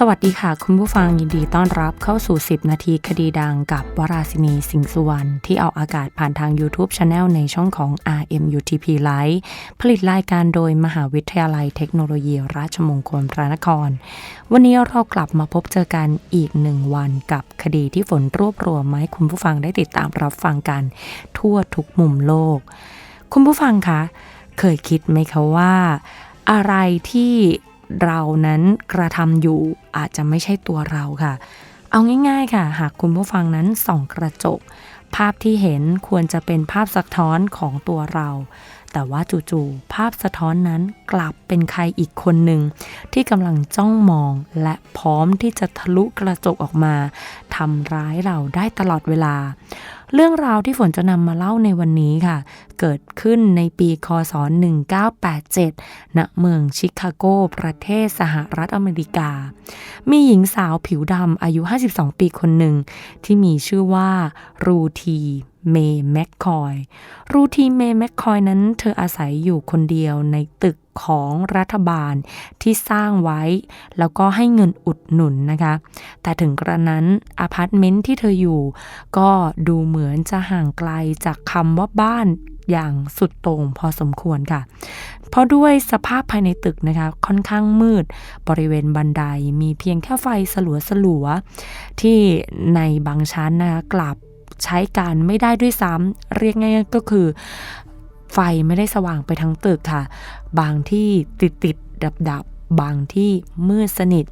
สวัสดีค่ะ คุณผู้ฟังยินดีต้อนรับเข้าสู่ 10 นาทีคดีดังกับวราศินีสิงห์สุวรรณที่เอาอากาศผ่านทาง YouTube Channel ในช่องของ RMUTP Live ผลิตรายการโดยมหาวิทยาลัยเทคโนโลยีราชมงคลพระนคร วันนี้เรากลับมาพบเจอกันอีกหนึ่งวันกับคดีที่ฝนรวบรวมมาให้คุณผู้ฟังได้ติดตามรับฟังกัน ทั่วทุกมุมโลก คุณผู้ฟังคะเคยคิดไหมคะว่า อะไรที่ เรานั้นกระทำอยู่อาจจะไม่ใช่ตัวเราค่ะ เอาง่าย ๆค่ะ หากคุณผู้ฟังนั้นส่องกระจก ภาพที่เห็นควรจะเป็นภาพสะท้อนของตัวเรา แต่ว่าจู่ๆภาพสะท้อนนั้นกลับเป็นใครอีกคนหนึ่ง ที่กำลังจ้องมองและพร้อมที่จะทะลุกระจกออกมาทำร้ายเราได้ตลอดเวลา เรื่องราวที่ฝนจะนำมาเล่าในวันนี้ค่ะ เกิดขึ้นในปีคศ 1987 ณ เมืองชิคาโก ประเทศสหรัฐอเมริกา มีหญิงสาวผิวดำอายุ 52 ปีคนหนึ่ง ที่มีชื่อว่ารูทีเมย์แมคคอย รูทีเมย์แมคคอยนั้นเธออาศัยอยู่คนเดียวในตึกของรัฐบาลที่สร้างไว้ แล้วก็ให้เงินอุดหนุนนะคะ แต่ถึงกระนั้นอพาร์ตเมนต์ที่เธออยู่ ก็ดูเหมือนจะห่างไกลจากคำว่าบ้านอย่างสุดโต่งพอสมควรค่ะ เพราะด้วยสภาพภายในตึกนะคะ ค่อนข้างมืด บริเวณบันไดมีเพียงแค่ไฟสลัวสลัวๆที่ในบางชั้นนะคะกลับ ใช้การไม่ได้ด้วยซ้ำเรียกง่ายๆก็คือ ไฟไม่ได้สว่างไปทั้งตึกค่ะ บางที่ติดติดดับดับบางที่มืดสนิท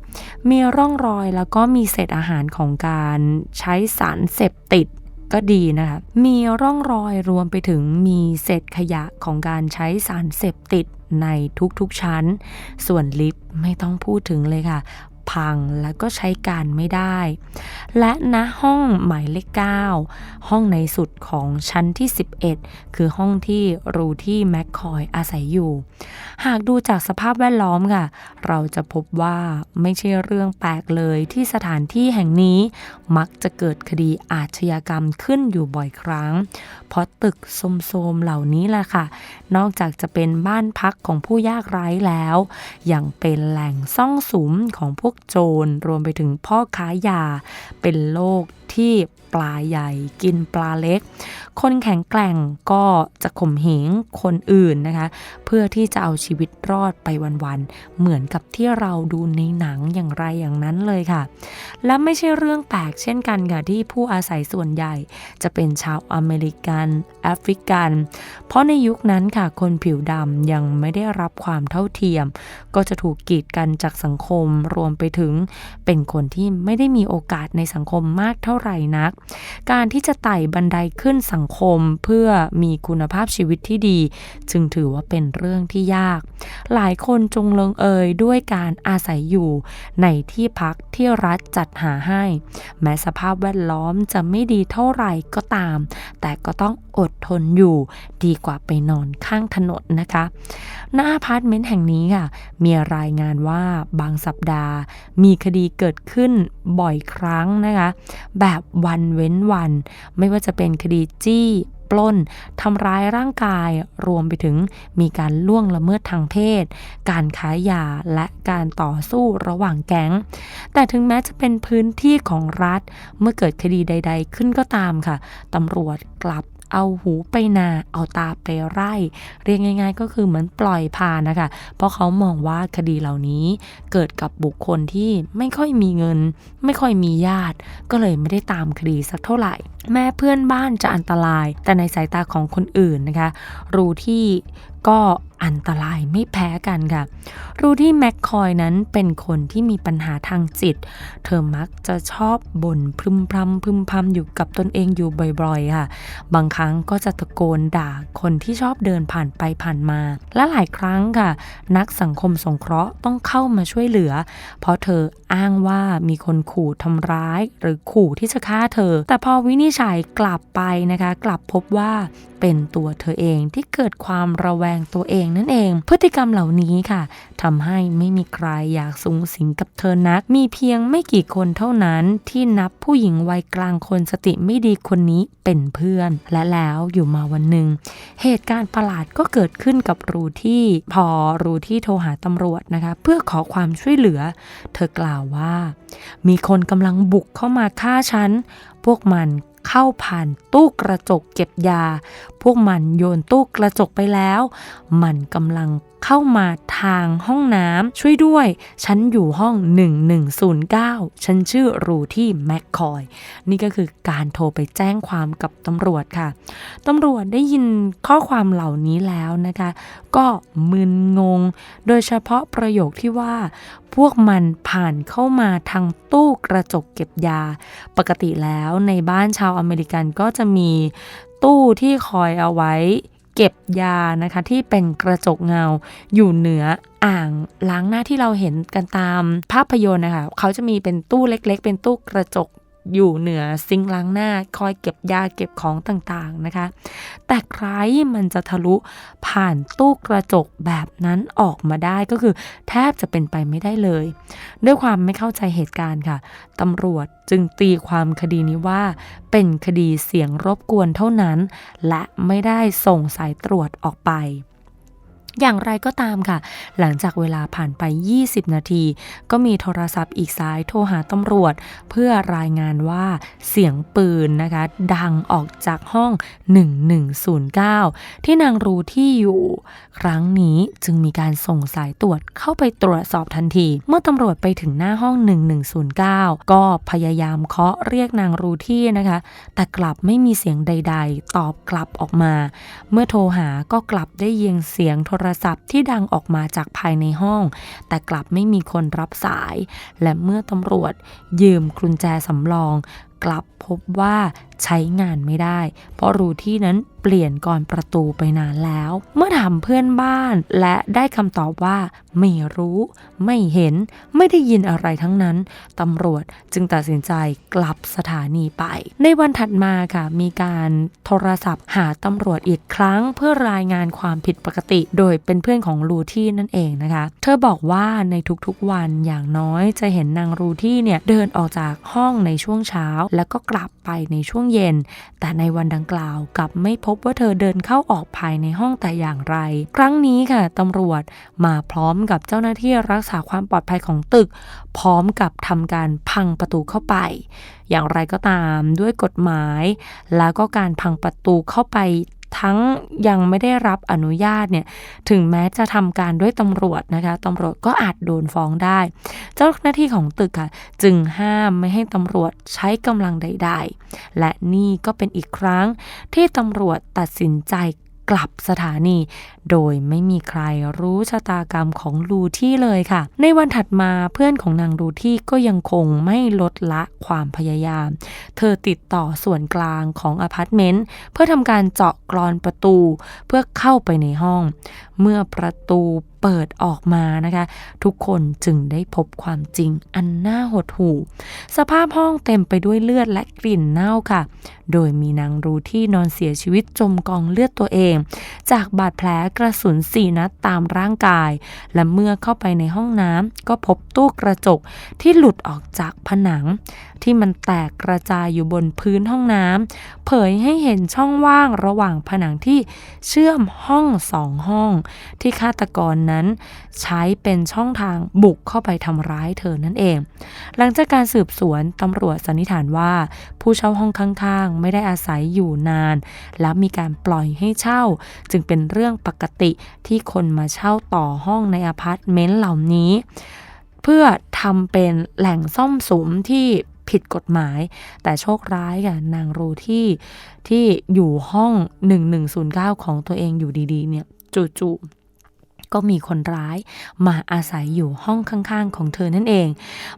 มีร่องรอยแล้วก็มีเศษอาหารของการใช้สารเสพติดก็ดีนะคะ มีร่องรอยรวมไปถึงมีเศษขยะของการใช้สารเสพติดในทุกๆชั้น ส่วนลิฟต์ไม่ต้องพูดถึงเลยค่ะ พังแล้วก็ใช้การไม่ได้ และณห้องหมายเลข 9 ห้องในสุดของชั้นที่ 11 คือห้องที่รูที่แมคคอยอาศัยอยู่ หากดูจากสภาพแวดล้อมค่ะ เราจะพบว่าไม่ใช่เรื่องแปลกเลยที่สถานที่แห่งนี้มักจะเกิดคดีอาชญากรรมขึ้นอยู่บ่อยครั้ง เพราะตึกโทมๆเหล่านี้แหละค่ะ นอกจากจะเป็นบ้านพักของผู้ยากไร้แล้ว ยังเป็นแหล่งซ่องสุมของพวกโจร รวมไปถึงพ่อค้ายา เป็นโรค ที่ปลาใหญ่กินปลาเล็ก คนแข็งแกร่งก็จะข่มเหงคนอื่นนะคะ เพื่อที่จะเอาชีวิตรอดไปวันๆ เหมือนกับที่เราดูในหนังอย่างไรอย่างนั้นเลยค่ะ และไม่ใช่เรื่องแปลกเช่นกันค่ะที่ผู้อาศัยส่วนใหญ่ จะเป็นชาวอเมริกันแอฟริกัน เพราะในยุคนั้นค่ะคนผิวดำยังไม่ได้รับความเท่าเทียม ก็จะถูกกีดกันจากสังคมรวมไปถึงเป็นคนที่ไม่ได้มีโอกาสในสังคมมากเท่าไหร่นัก การที่จะไต่บันไดขึ้นสังคมเพื่อมีคุณภาพชีวิตที่ดี จึงถือว่าเป็นเรื่องที่ยาก หลายคนจงลงเอยด้วยการอาศัยอยู่ในที่พักที่รัฐจัดหาให้ แม้สภาพแวดล้อมจะไม่ดีเท่าไหร่ก็ตาม แต่ก็ต้องอดทนอยู่ดีกว่าไปนอนข้างถนนนะคะณอพาร์ตเมนต์แห่งนี้ค่ะ มีรายงานว่าบางสัปดาห์ มีคดีเกิดขึ้นบ่อยครั้งนะคะ แบบวันเว้นวัน ไม่ว่าจะเป็นคดีจี้ปล้นทำร้ายร่างกายรวมไปถึงมีการล่วงละเมิดทางเพศ การค้ายาและการต่อสู้ระหว่างแก๊ง แต่ถึงแม้จะเป็นพื้นที่ของรัฐ เมื่อเกิดคดีใด ๆ ขึ้นก็ตามค่ะตำรวจกลับ เอาหูไปนาเอาตาไปไร่ เรียกง่าย ๆ ก็คือเหมือนปล่อยผ่านนะคะ เพราะเขามองว่าคดีเหล่านี้เกิดกับบุคคลที่ไม่ค่อยมีเงิน ไม่ค่อยมีญาติ ก็เลยไม่ได้ตามคดีสักเท่าไหร่ แม่เพื่อนบ้านจะอันตราย แต่ในสายตาของคนอื่นนะคะ รู้ที่ก็ อันตรายไม่แพ้กันค่ะ รู้ที่แมคคอยนั้นเป็นคนที่มีปัญหาทางจิต เธอมักจะชอบบ่นพึมพำพึมพำอยู่กับตนเองอยู่บ่อยๆค่ะ บางครั้งก็จะตะโกนด่าคนที่ชอบเดินผ่านไปผ่านมา และหลายครั้งค่ะ นักสังคมสงเคราะห์ต้องเข้ามาช่วยเหลือ เพราะเธออ้างว่ามีคนขู่ทำร้าย หรือขู่ที่จะฆ่าเธอ แต่พอวินิจฉัยกลับไปนะคะ กลับพบว่าเป็นตัวเธอเองที่เกิดความระแวงตัวเององนั่นเอง พฤติกรรมเหล่านี้ค่ะทำให้ไม่มีใครอยากสูงสิงกับเธอนัก มีเพียงไม่กี่คนเท่านั้นที่นับผู้หญิงวัยกลางคนสติไม่ดีคนนี้เป็นเพื่อน และแล้วอยู่มาวันหนึ่ง เหตุการณ์ประหลาดก็เกิดขึ้นกับรูที่พอรูที่โทรหาตำรวจนะคะ เพื่อขอความช่วยเหลือ เธอกล่าวว่า มีคนกำลังบุกเข้ามาฆ่าฉัน พวกมัน เข้าผ่านตู้กระจกเก็บยา พวกมันโยนตู้กระจกไปแล้ว มันกำลังเข้ามาทางห้องน้ำช่วยด้วย ฉันอยู่ห้อง 1109 ฉันชื่อรูที่แมคคอย นี่ก็คือการโทรไปแจ้งความกับตำรวจค่ะตำรวจได้ยินข้อความเหล่านี้แล้วนะคะ ก็มึนงง โดยเฉพาะประโยคที่ว่า พวกมันผ่านเข้ามาทางตู้กระจกเก็บยา ปกติแล้วในบ้านชาวอเมริกันก็จะมีตู้ที่คอยเอาไว้ เก็บยานะคะที่เป็นกระจกเงาอยู่เหนืออ่างล้างหน้าที่เราเห็นกันตามภาพยนตร์นะคะเขาจะมีเป็นตู้เล็ก ๆ เป็นตู้กระจก อยู่เหนือซิงล้างหน้า คอยเก็บยาเก็บของต่างๆนะคะ แต่ใครมันจะทะลุผ่านตู้กระจกแบบนั้นออกมาได้ก็คือแทบจะเป็นไปไม่ได้เลย ด้วยความไม่เข้าใจเหตุการณ์ค่ะตำรวจจึงตีความคดีนี้ว่า เป็นคดีเสียงรบกวนเท่านั้น และไม่ได้ส่งสายตรวจออกไป อย่างไรก็ตามค่ะ หลังจากเวลาผ่านไป 20 นาที ก็มีโทรศัพท์อีกสายโทรหาตำรวจ เพื่อรายงานว่าเสียงปืนนะคะ ดังออกจากห้อง 1109 ที่นางรู้ที่อยู่ ครั้งนี้จึงมีการส่งสายตรวจเข้าไปตรวจสอบทันที เมื่อตำรวจไปถึงหน้าห้อง 1109 ก็พยายามเคาะเรียกนางรู้ที่นะคะ แต่กลับไม่มีเสียงใด ๆ ตอบกลับออกมา เมื่อโทรหาก็กลับได้ยินเสียงโทรศัพท์ที่ดังออกมาจากภายในห้อง แต่กลับไม่มีคนรับสาย และเมื่อตำรวจยืมกุญแจสำรอง กลับพบว่าใช้งานไม่ได้ เพราะรูที่นั้น ปลี่ยนก่อนประตูไปนานแล้ว เมื่อถามเพื่อนบ้านและได้คำตอบว่า ไม่รู้ ไม่เห็น ไม่ได้ยินอะไรทั้งนั้นตำรวจจึงตัดสินใจกลับสถานีไป ในวันถัดมาค่ะ มีการโทรศัพท์หาตำรวจอีกครั้งเพื่อรายงานความผิดปกติ โดยเป็นเพื่อนของรูที่นั่นเองนะคะ เธอบอกว่าในทุกๆวันอย่างน้อยจะเห็นนางรูที่เนี่ยเดินออกจากห้องในช่วงเช้าแล้วก็กลับ ไปในช่วงเย็น แต่ในวันดังกล่าวกลับไม่พบว่าเธอเดินเข้าออกภายในห้องแต่อย่างไร ครั้งนี้ค่ะตำรวจมาพร้อมกับเจ้าหน้าที่รักษาความปลอดภัยของตึก พร้อมกับทำการพังประตูเข้าไป อย่างไรก็ตามด้วยกฎหมาย แล้วก็การพังประตูเข้าไป ทั้งยังไม่ได้รับอนุญาตเนี่ยถึงแม้จะทำการด้วยตำรวจนะคะตำรวจก็อาจโดนฟ้องได้ เจ้าหน้าที่ของตึกค่ะจึงห้ามไม่ให้ตำรวจใช้กำลังใด ๆ และนี่ก็เป็นอีกครั้งที่ตำรวจตัดสินใจ กลับสถานี โดยไม่มีใครรู้ชะตากรรมของลูที่เลยค่ะ ในวันถัดมาเพื่อนของนางลูที่ก็ยังคงไม่ลดละความพยายาม เธอติดต่อส่วนกลางของอพาร์ตเมนต์เพื่อทำการเจาะกรอนประตูเพื่อเข้าไปในห้อง เมื่อประตูเปิดออกมานะคะ ทุกคนจึงได้พบความจริงอันน่าหดหู่ สภาพห้องเต็มไปด้วยเลือดและกลิ่นเน่าค่ะ โดยมีนางรูที่นอนเสียชีวิตจมกองเลือดตัวเอง จากบาดแผลกระสุนสี่นัดตามร่างกาย และเมื่อเข้าไปในห้องน้ำก็พบตู้กระจกที่หลุดออกจากผนังที่มันแตกกระจายอยู่บนพื้นห้องน้ำเผยให้เห็นช่องว่างระหว่างผนังที่เชื่อมห้องสองห้อง ที่ฆาตกรนั้น ใช้เป็นช่องทางบุกเข้าไปทำร้ายเธอนั่นเอง หลังจากการสืบสวนตำรวจสันนิษฐานว่า ผู้เช่าห้องข้างๆ ไม่ได้อาศัยอยู่นาน และมีการปล่อยให้เช่า จึงเป็นเรื่องปกติที่คนมาเช่าต่อห้องในอพาร์ตเมนต์เหล่านี้ เพื่อทำเป็นแหล่งซ่อมสุมที่ ผิดกฎหมาย แต่โชคร้ายค่ะนางรูที่ที่อยู่ห้อง 1109 ของตัวเองอยู่ดีๆเนี่ยจู่ๆ ก็มีคนร้ายมาอาศัยอยู่ห้องข้างๆ ของเธอนั่นเอง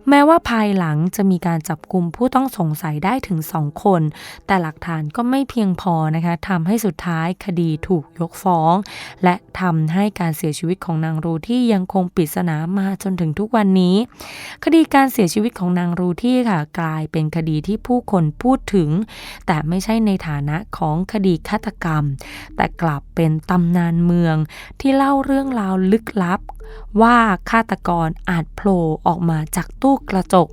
แม้ว่าภายหลังจะมีการจับกลุ่มผู้ต้องสงสัยได้ถึงสองคน แต่หลักฐานก็ไม่เพียงพอนะคะทำให้สุดท้ายคดีถูกยกฟ้อง และทำให้การเสียชีวิตของนางรูที่ยังคงปริศนามาจนถึงทุกวันนี้ คดีการเสียชีวิตของนางรูที่ค่ะกลายเป็นคดีที่ผู้คนพูดถึง แต่ไม่ใช่ในฐานะของคดีฆาตกรรม แต่กลับเป็นตำนานเมืองที่เล่าเรื่องราวลึกลับ ว่าฆาตกรอาจโผล่ออกมาจากตู้กระจก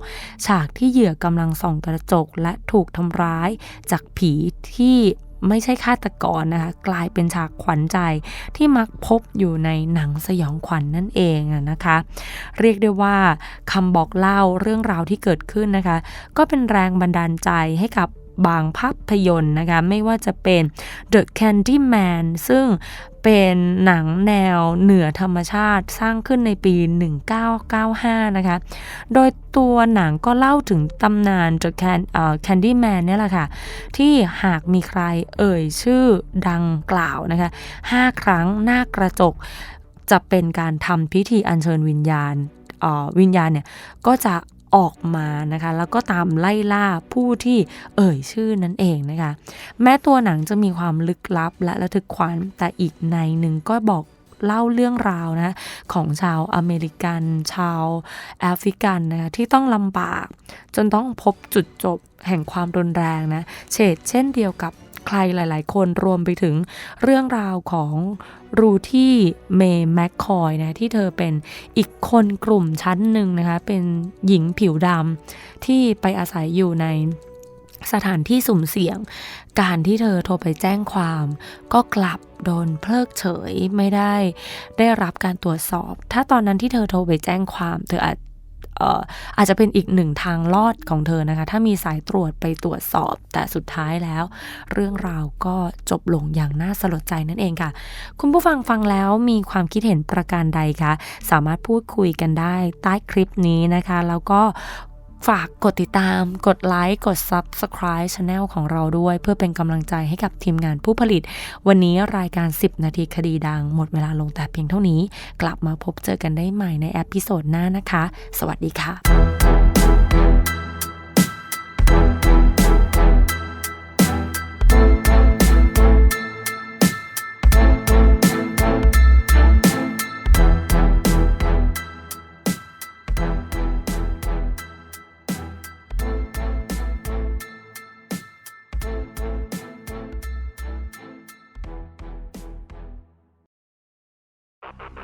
ฉากที่เหยื่อกำลังส่องกระจกและถูกทำร้ายจากผีที่ไม่ใช่ฆาตกรนะคะกลายเป็นฉากขวัญใจที่มักพบอยู่ในหนังสยองขวัญนนั่นเองนะคะ เรียกได้ว่าคำบอกเล่าเรื่องราวที่เกิดขึ้นนะคะ ก็เป็นแรงบันดาลใจให้กับ บางภาพยนตร์นะคะ ไม่ว่าจะเป็น The Candyman ซึ่งเป็นหนังแนวเหนือธรรมชาติสร้างขึ้นในปี 1995 นะคะ โดยตัวหนังก็เล่าถึงตำนาน The Candy Man เนี่ยแหละค่ะ ที่หากมีใครเอ่ยชื่อดังกล่าวนะคะ 5 ครั้งหน้ากระจกจะเป็นการทำพิธีอัญเชิญวิญญาณวิญญาณเนี่ยก็จะ ออกมานะคะ แล้วก็ตามไล่ล่าผู้ที่เอ่ยชื่อนั่นเองนะคะ แม้ตัวหนังจะมีความลึกลับและระทึกขวัญแต่อีกในหนึ่งก็บอกเล่าเรื่องราวนะของชาวอเมริกัน ชาวแอฟริกันนะคะที่ต้องลำบาก จนต้องพบจุดจบแห่งความรุนแรงนะเฉดเช่นเดียวกับ ใครหลาย ๆ คนรวมไปถึงเรื่องราวของรูที่เมย์แมคคอยนะที่เธอเป็นอีกคนกลุ่มชั้นหนึ่งนะคะ เป็นหญิงผิวดำที่ไปอาศัยอยู่ในสถานที่สุ่มเสี่ยง การที่เธอโทรไปแจ้งความ ก็กลับโดนเพิกเฉยไม่ได้ ได้รับการตรวจสอบ ถ้าตอนนั้นที่เธอโทรไปแจ้งความ เธออาจ อาจจะเป็นอีกหนึ่งทางลอดของเธอนะคะ ถ้ามีสายตรวจไปตรวจสอบ แต่สุดท้ายแล้ว เรื่องราวก็จบลงอย่างน่าสลดใจนั่นเองค่ะ คุณผู้ฟังฟังแล้วมีความคิดเห็นประการใดคะ สามารถพูดคุยกันได้ใต้คลิปนี้นะคะ แล้วก็ ฝากกดติดตาม กดไลค์ กด Subscribe Channel ของเราด้วย เพื่อเป็นกำลังใจให้กับทีมงานผู้ผลิต วันนี้รายการ 10 นาทีคดีดัง หมดเวลาลงแต่เพียงเท่านี้ กลับมาพบเจอกันได้ใหม่ในแอพิโซดหน้านะคะ สวัสดีค่ะ